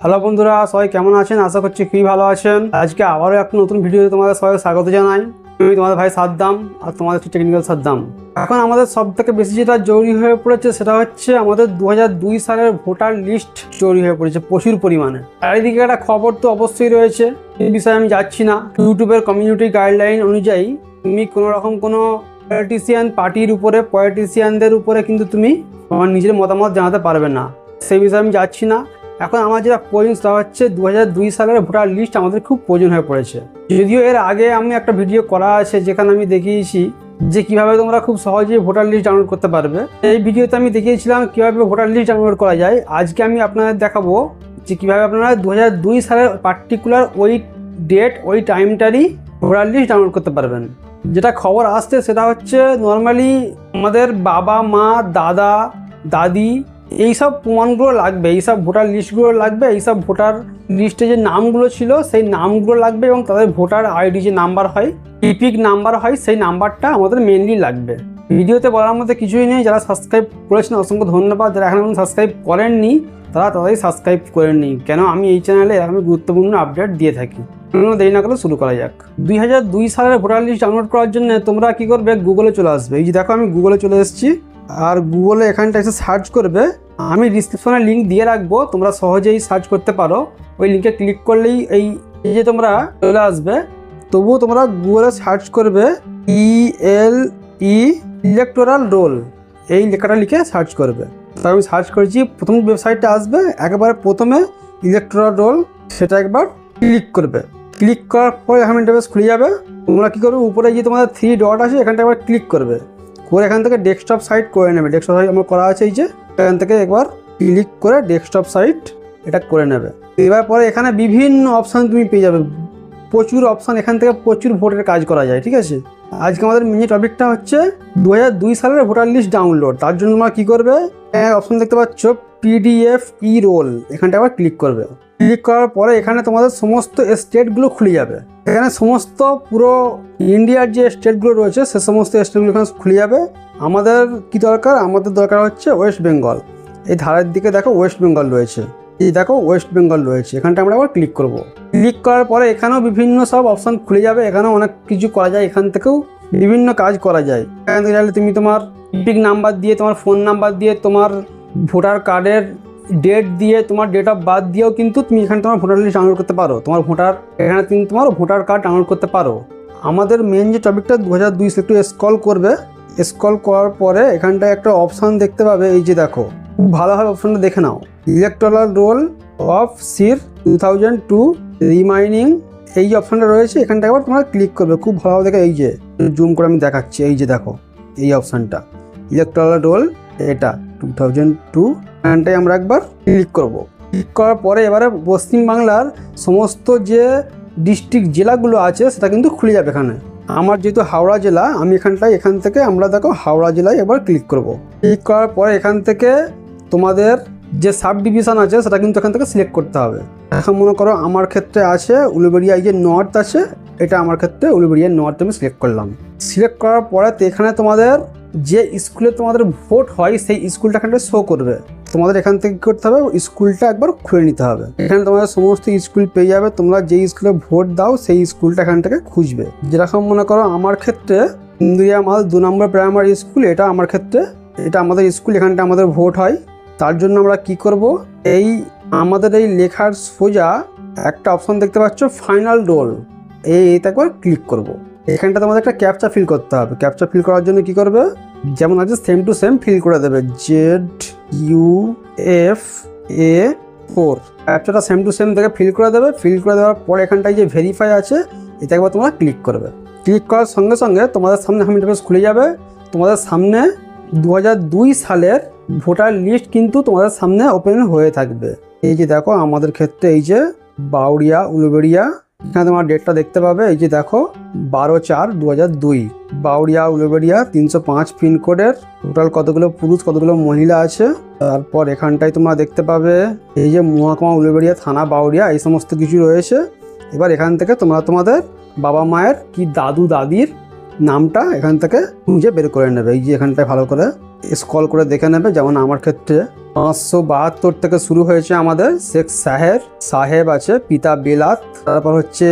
Hello বন্ধুরা, সবাই কেমন আছেন? আশা করছি খুবই ভালো আছেন। আজকে আবারও একটা নতুন ভিডিওতে তোমাদের সবাই স্বাগত জানাই। আমি তোমাদের ভাই সাদ্দাম আর তোমাদের টেকনিক্যাল সাদ্দাম। এখন আমাদের সব থেকে বেশি যেটা জরুরি হয়ে পড়েছে সেটা হচ্ছে আমাদের দু হাজার দুই সালের ভোটার লিস্ট জরুরি হয়ে পড়েছে প্রচুর পরিমাণে। চারিদিকে একটা খবর তো অবশ্যই রয়েছে, এই বিষয়ে আমি যাচ্ছি না। ইউটিউবের কমিউনিটি গাইডলাইন অনুযায়ী তুমি কোনো রকম কোনো পলিটিশিয়ান পার্টির উপরে পলিটিশিয়ানদের উপরে কিন্তু তুমি আমার নিজের মতামত জানাতে পারবে না। সেই বিষয়ে আমি যাচ্ছি না। এখন আমার যেটা প্রয়োজন তা হচ্ছে দু সালের ভোটার লিস্ট আমাদের খুব প্রয়োজন হয়ে পড়েছে। যদিও এর আগে আমি একটা ভিডিও করা আছে যেখানে আমি দেখিয়েছি যে কীভাবে তোমরা খুব সহজেই ভোটার লিস্ট ডাউনলোড করতে পারবে। এই ভিডিওতে আমি দেখিয়েছিলাম কীভাবে ভোটার লিস্ট ডাউনলোড করা যায়। আজকে আমি আপনাদের দেখাবো যে কীভাবে আপনারা দু সালের পার্টিকুলার ওই ডেট ওই টাইমটারই ভোটার লিস্ট ডাউনলোড করতে পারবেন। যেটা খবর আসছে সেটা হচ্ছে নর্মালি আমাদের বাবা, মা, দাদা, দাদি এইসব প্রমাণগুলো লাগবে, এইসব ভোটার লিস্টগুলো লাগবে, এইসব ভোটার লিস্টে যে নামগুলো ছিল সেই নামগুলো লাগবে এবং তাদের ভোটার আইডি যে নাম্বার হয় টিপিক নাম্বার হয়, সেই নাম্বারটা আমাদের মেনলি লাগবে। ভিডিওতে বলার মধ্যে কিছুই নেই, যারা সাবস্ক্রাইব করেছেন অসংখ্য ধন্যবাদ, যারা এখন সাবস্ক্রাইব করেননি, তারা তাড়াতাড়ি সাবস্ক্রাইব করে নিই কেন আমি এই চ্যানেলে আমি গুরুত্বপূর্ণ আপডেট দিয়ে থাকি। কোনো দেরি না করে শুরু করা যাক। দুই হাজার দুই সালের ভোটার লিস্ট ডাউনলোড করার জন্য তোমরা কি করবে? গুগলে চলে আসবে। এই যে দেখো আমি গুগলে চলে এসেছি। আর গুগলে এখানটা এসে সার্চ করবে। আমি ডিসক্রিপশনে লিঙ্ক দিয়ে রাখব, তোমরা সহজেই সার্চ করতে পারো। ওই লিঙ্কে ক্লিক করলেই এই যে তোমরা চলে আসবে, তবুও তোমরা গুগলে সার্চ করবে ই এল ই ইলেকটোরাল রোল এই লেখাটা লিখে সার্চ করবে। তো আমি সার্চ করেছি, প্রথম ওয়েবসাইটটা আসবে, একেবারে প্রথমে ইলেকট্রাল রোল সেটা একবার ক্লিক করবে। ক্লিক করার পরে এখানে ইন্টারভেস খুলে যাবে। তোমরা কী করবে, উপরে যে তোমাদের থ্রি ডট আছে, এখানটা একবার ক্লিক করবে। করে এখান থেকে ডেস্কটপ সাইট করে নেবে। ডেস্কটপ সাইট আমার করা আছে এই যে, এখান থেকে একবার ক্লিক করে ডেস্কটপ সাইট এটা করে নেবে। এবার পরে এখানে বিভিন্ন অপশান তুমি পেয়ে যাবে। প্রচুর অপশান এখান থেকে প্রচুর ভোটের কাজ করা যায়, ঠিক আছে? আজকে আমাদের মেন টপিকটা হচ্ছে দু সালের ভোটার লিস্ট ডাউনলোড তার জন্য তোমরা কী করবে? অপশান দেখতে পাচ্ছ পিডিএফ ই রোল এখানটা আবার ক্লিক করবে। ক্লিক করার পরে এখানে তোমাদের সমস্ত স্টেটগুলো খুলে যাবে। এখানে সমস্ত পুরো ইন্ডিয়ার যে স্টেটগুলো রয়েছে, সে সমস্ত স্টেটগুলো এখানে খুলে যাবে। আমাদের কি দরকার? আমাদের দরকার হচ্ছে ওয়েস্ট বেঙ্গল এই ধারের দিকে দেখো ওয়েস্ট বেঙ্গল রয়েছে। এই দেখো ওয়েস্ট বেঙ্গল রয়েছে। এখানটা আমরা আবার ক্লিক করব। ক্লিক করার পরে এখানেও বিভিন্ন সব অপশান খুলে যাবে। এখানেও অনেক কিছু করা যায়। এখান থেকেও বিভিন্ন কাজ করা যায়। এখান থেকে তুমি তোমার পিক নাম্বার দিয়ে, তোমার ফোন নাম্বার দিয়ে, তোমার ভোটার কার্ডের ডেট দিয়ে তোমার ডেট অফ বার্থ দিয়েও কিন্তু তুমি এখানে তোমার ভোটার লিস্ট ডাউনলোড করতে পারো। তোমার ভোটার, এখানে তুমি তোমার ভোটার কার্ড ডাউনলোড করতে পারো। আমাদের মেন যে টপিকটা দু হাজার দুই একটু স্কল করবে। স্কল করার পরে এখানটায় একটা অপশান দেখতে পাবে, এই যে দেখো। খুব ভালোভাবে অপশানটা দেখে নাও। Electoral roll of SIR two thousand two remaining এই যে অপশানটা রয়েছে এখানটা একবার তোমরা ক্লিক করবে। খুব ভালোভাবে দেখে, এই যে জুম করে আমি দেখাচ্ছি। এই যে দেখো, এই অপশানটা ইলেকট্রাল রোল এটা। টু থাউজেন্ড টু এখানটায় আমরা একবার ক্লিক করব। ক্লিক করার পরে এবারে পশ্চিমবাংলার সমস্ত যে ডিস্ট্রিক্ট জেলাগুলো আছে সেটা কিন্তু খুলে যাবে এখানে। আমার যেহেতু হাওড়া জেলা, আমি এখানটায় এখান থেকে আমরা দেখো হাওড়া জেলায় এবার ক্লিক করব। ক্লিক করার পরে এখান থেকে তোমাদের যে সাব ডিভিশন আছে সেটা কিন্তু এখান থেকে সিলেক্ট করতে হবে। এখন মনে করো আমার ক্ষেত্রে আছে উলুবেড়িয়ায় যে নর্থ আছে, এটা আমার ক্ষেত্রে উলুবেড়িয়া নর্থ আমি সিলেক্ট করলাম। সিলেক্ট করার পরে এখানে তোমাদের যে স্কুলে তোমাদের ভোট হয়, সেই স্কুলটা এখানটা শো করবে। তোমাদের এখান থেকে করতে হবে? স্কুলটা একবার খুলে নিতে হবে। এখানে তোমাদের সমস্ত স্কুল পেয়ে যাবে। তোমরা যেই স্কুলে ভোট দাও, সেই স্কুলটা এখান থেকে খুঁজবে। যেরকম মনে করো, আমার ক্ষেত্রে ইন্দিরিয়া মাল দু নম্বর প্রাইমারি স্কুল এটা আমার ক্ষেত্রে, এটা আমাদের স্কুল, এখানটা আমাদের ভোট হয়। তার জন্য আমরা কি করব? এই আমাদের এই লেখার সোজা একটা অপশন দেখতে পাচ্ছ ফাইনাল রোল এই একবার ক্লিক করব। এখানটা তোমাদের একটা ক্যাপচা ফিল করতে হবে। ক্যাপচা ফিল করার জন্য কি করবে? যেমন আছে সেম টু সেম ফিল করে দেবে। Z U F A four ক্যাপচাটা same to same দেখে ফিল করে দেবে। ফিল করে দেওয়ার পর এখানটায় যে ভেরিফাই আছে এটা একবার তোমরা ক্লিক করবে। ক্লিক করার সঙ্গে সঙ্গে তোমাদের সামনে হাম ইন্টারফেস খুলে যাবে। তোমাদের সামনে দু দুই সালের ভোটার লিস্ট কিন্তু তোমাদের সামনে ওপেন হয়ে থাকবে। এই যে দেখো আমাদের ক্ষেত্রে এই যে বাউরিয়া উলুবেড়িয়া এখানে তোমার ডেটটা দেখতে পাবে, এই যে দেখো, বারো চার দু হাজার দুই। বাউরিয়া উলুবেড়িয়া, তিনশো পাঁচ পিনকোডের টোটাল কতগুলো পুরুষ, কতগুলো মহিলা আছে? তারপর এখানটায় তোমরা দেখতে পাবে, এই যে মহাকুমা, উলুবেড়িয়া থানা বাউরিয়া এই সমস্ত কিছু রয়েছে। এবার এখান থেকে তোমরা তোমাদের বাবা মায়ের কি দাদু, দাদির নামটা এখান থেকে খুঁজে বের করে নেবে। এই যে এখানটায় ভালো করে স্কল করে দেখে নেবে, যেমন আমার ক্ষেত্রে। পাঁচশো বাহাত্তর থেকে শুরু হয়েছে আমাদের শেখ সাহেব সাহেব আছে, পিতা বেলাত। তারপর হচ্ছে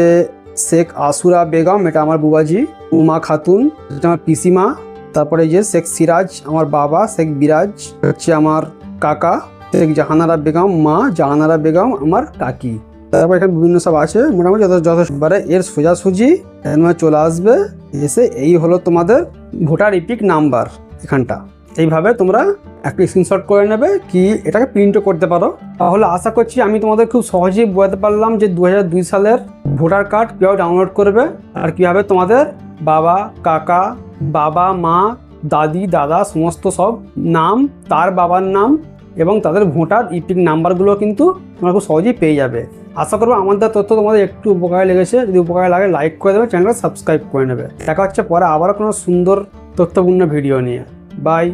শেখ আসুরা বেগম, এটা আমার বুবাজি, উমা খাতুন, এটা আমার পিসিমা। তারপরে যে শেখ সিরাজ, আমার বাবা, শেখ বিরাজ, হচ্ছে আমার কাকা, শেখ জাহানারা বেগম, মা জাহানারা বেগম, আমার কাকি। তারপর এখানে বিভিন্ন সব আছে, মোটামুটি যথেষ্ট এবারে এর সোজাসুজি চলে আসবে, এসে এই হলো তোমাদের ভোটার ইপিক নাম্বার এখানটা। এইভাবে তোমরা একটা স্ক্রিনশট করে নেবে কি এটাকে প্রিন্টও করতে পারো। তাহলে আশা করছি আমি তোমাদের খুব সহজেই বোঝাতে পারলাম যে দু সালের ভোটার কার্ড কীভাবে ডাউনলোড করবে আর কীভাবে তোমাদের বাবা, কাকা, বাবা, মা, দাদি, দাদা সমস্ত সব নাম, তার বাবার নাম এবং তাদের ভোটার ইপিক নাম্বারগুলো কিন্তু তোমরা খুব সহজেই পেয়ে যাবে। আশা করব আমাদের তথ্য তোমাদের একটু উপকারে লেগেছে। যদি উপকারে লাগে লাইক করে দেবে চ্যানেলটা সাবস্ক্রাইব করে নেবে। দেখা হচ্ছে পরে আবারও কোনো সুন্দর তথ্যপূর্ণ ভিডিও নিয়ে। বাই